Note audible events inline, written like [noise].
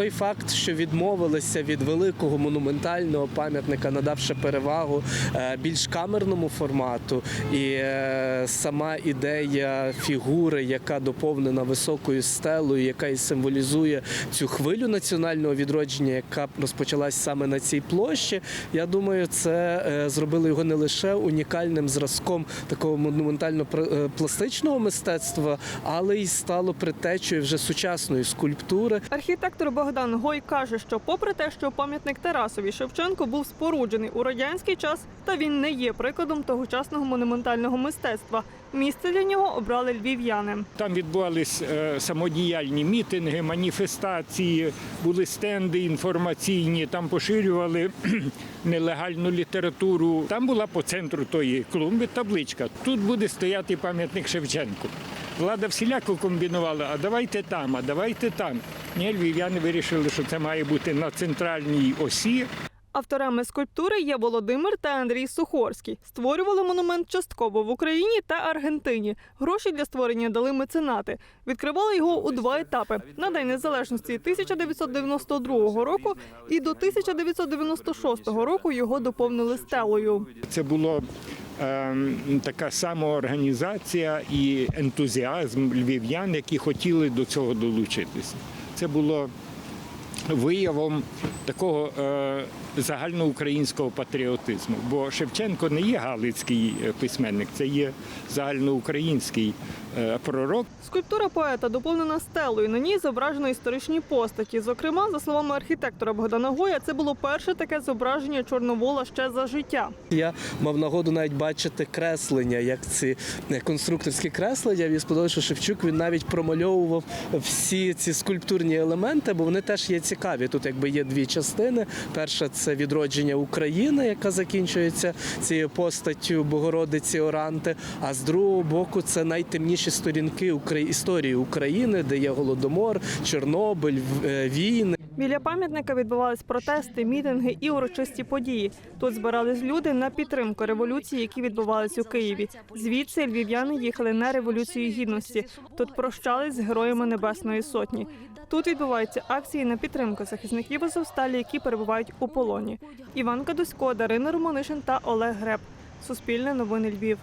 той факт, що відмовилися від великого монументального пам'ятника, надавши перевагу е, більш камерному формату, і е, сама ідея фігури, яка доповнена високою стелою, яка і символізує цю хвилю національного відродження, яка розпочалась саме на цій площі. Я думаю, це е, зробило його не лише унікальним зразком такого монументально-пластичного мистецтва, але й стало предтечею вже сучасної скульптури. Архітектор Богдан Гой каже, що попри те, що пам'ятник Тарасові Шевченко був споруджений у радянський час, та він не є прикладом тогочасного монументального мистецтва. Місце для нього обрали львів'яни. Там відбувались е, самодіяльні мітинги, маніфестації, були стенди інформаційні, там поширювали [clears throat] нелегальну літературу. Там була по центру тої клумби табличка. Тут буде стояти пам'ятник Шевченку. Влада всіляко комбінувала, а давайте там, а давайте там. Ні, львів'яни вирішили, що це має бути на центральній осі, Авторами скульптури є Володимир та Андрій Сухорський. Створювали монумент частково в Україні та Аргентині. Гроші для створення дали меценати. Відкривали його у два етапи: на День Незалежності 1992 року і до 1996 року його доповнили стелою. Це було ем, така самоорганізація і ентузіазм львів'ян, які хотіли до цього долучитися. Це було виявом такого е, загальноукраїнського патріотизму. Бо Шевченко не є галицький е, письменник, це є загальноукраїнський е, пророк. Скульптура поета доповнена стелою. На ній зображено історичні постаті. Зокрема, за словами архітектора Богдана Гоя, це було перше таке зображення Чорновола ще за життя. Я мав нагоду навіть бачити креслення, як ці конструкторські креслення. Мені сподобалося, що Шевчук він навіть промальовував всі ці скульптурні елементи, бо вони теж є цікаві. Тут якби є дві частини. Перша це відродження України, яка закінчується цією постаттю Богородиці Оранти. А з другого боку, це найтемніші сторінки історії України, де є голодомор, Чорнобиль, е, війни. Біля пам'ятника відбувались протести, мітинги і урочисті події. Тут збирались люди на підтримку революції, які відбувались у Києві. Звідси львів'яни їхали на революцію гідності. Тут прощались з героями Небесної Сотні. Тут відбуваються акції на підтримку захисників Азовсталі, які перебувають у полоні. Іван Кадусько, Дарина Романишин та Олег Греб. Суспільне новини Львів.